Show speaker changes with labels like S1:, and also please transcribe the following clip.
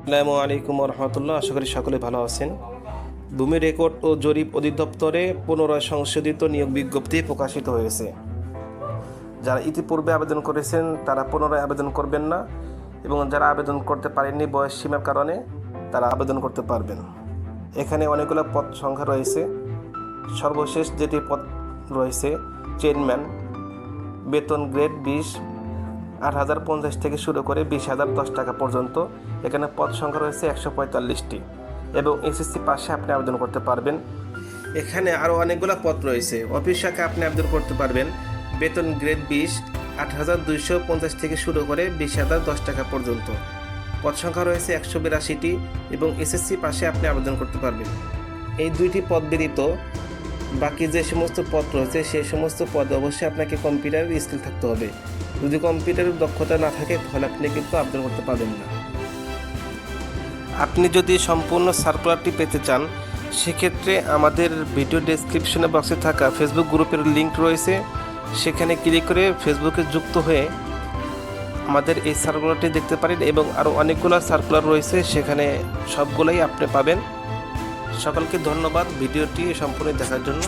S1: আসসালামু আলাইকুম রহমতুল্লাহ আশা করি সকলে ভালো আছেন। ভূমি রেকর্ড ও জরিপ অধিদপ্তরে পুনরায় সংশোধিত নিয়োগ বিজ্ঞপ্তি প্রকাশিত হয়েছে। যারা ইতিপূর্বে আবেদন করেছেন, তারা পুনরায় আবেদন করবেন না এবং যারা আবেদন করতে পারেননি বয়স সীমার কারণে, তারা আবেদন করতে পারবেন। এখানে অনেকগুলো পদ সংখ্যা রয়েছে। সর্বশেষ যেটি পদ রয়েছে, চেয়ারম্যান, বেতন গ্রেড বিশ আট হাজার পঞ্চাশ থেকে শুরু করে বিশ হাজার দশ টাকা পর্যন্ত। এখানে পদ সংখ্যা রয়েছে একশো পঁয়তাল্লিশটি। এবং এসএসসি পাশে আপনি আবেদন করতে পারবেন। এখানে আরও অনেকগুলো পদ রয়েছে। অফিস শাখা আপনি আবেদন করতে পারবেন। বেতন গ্রেড বিশ, আট হাজার দুইশো পঞ্চাশ থেকে শুরু করে বিশ হাজার দশ টাকা পর্যন্ত। পদ সংখ্যা রয়েছে একশো বিরাশিটি এবং এসএসসি পাশে আপনি আবেদন করতে পারবেন। এই দুইটি পদ ব্যতীত বাকি যে সমস্ত পদ রয়েছে সেই সমস্ত পদে অবশ্যই আপনাকে কম্পিউটারের স্কিল থাকতে হবে। যদি কম্পিউটারের দক্ষতা না থাকে, তাহলে আপনি কিন্তু আবেদন করতে পারবেন না। আপনি যদি সম্পূর্ণ সার্কুলারটি পেতে চান, সেক্ষেত্রে আমাদের ভিডিও ডেসক্রিপশনে বক্সে থাকা ফেসবুক গ্রুপের লিঙ্ক রয়েছে। সেখানে ক্লিক করে ফেসবুকে যুক্ত হয়ে আমাদের এই সার্কুলারটি দেখতে পারেন এবং আরও অনেকগুলো সার্কুলার রয়েছে, সেখানে সবগুলোই আপনি পাবেন। সকলকে ধন্যবাদ ভিডিওটি সম্পূর্ণ দেখার জন্য।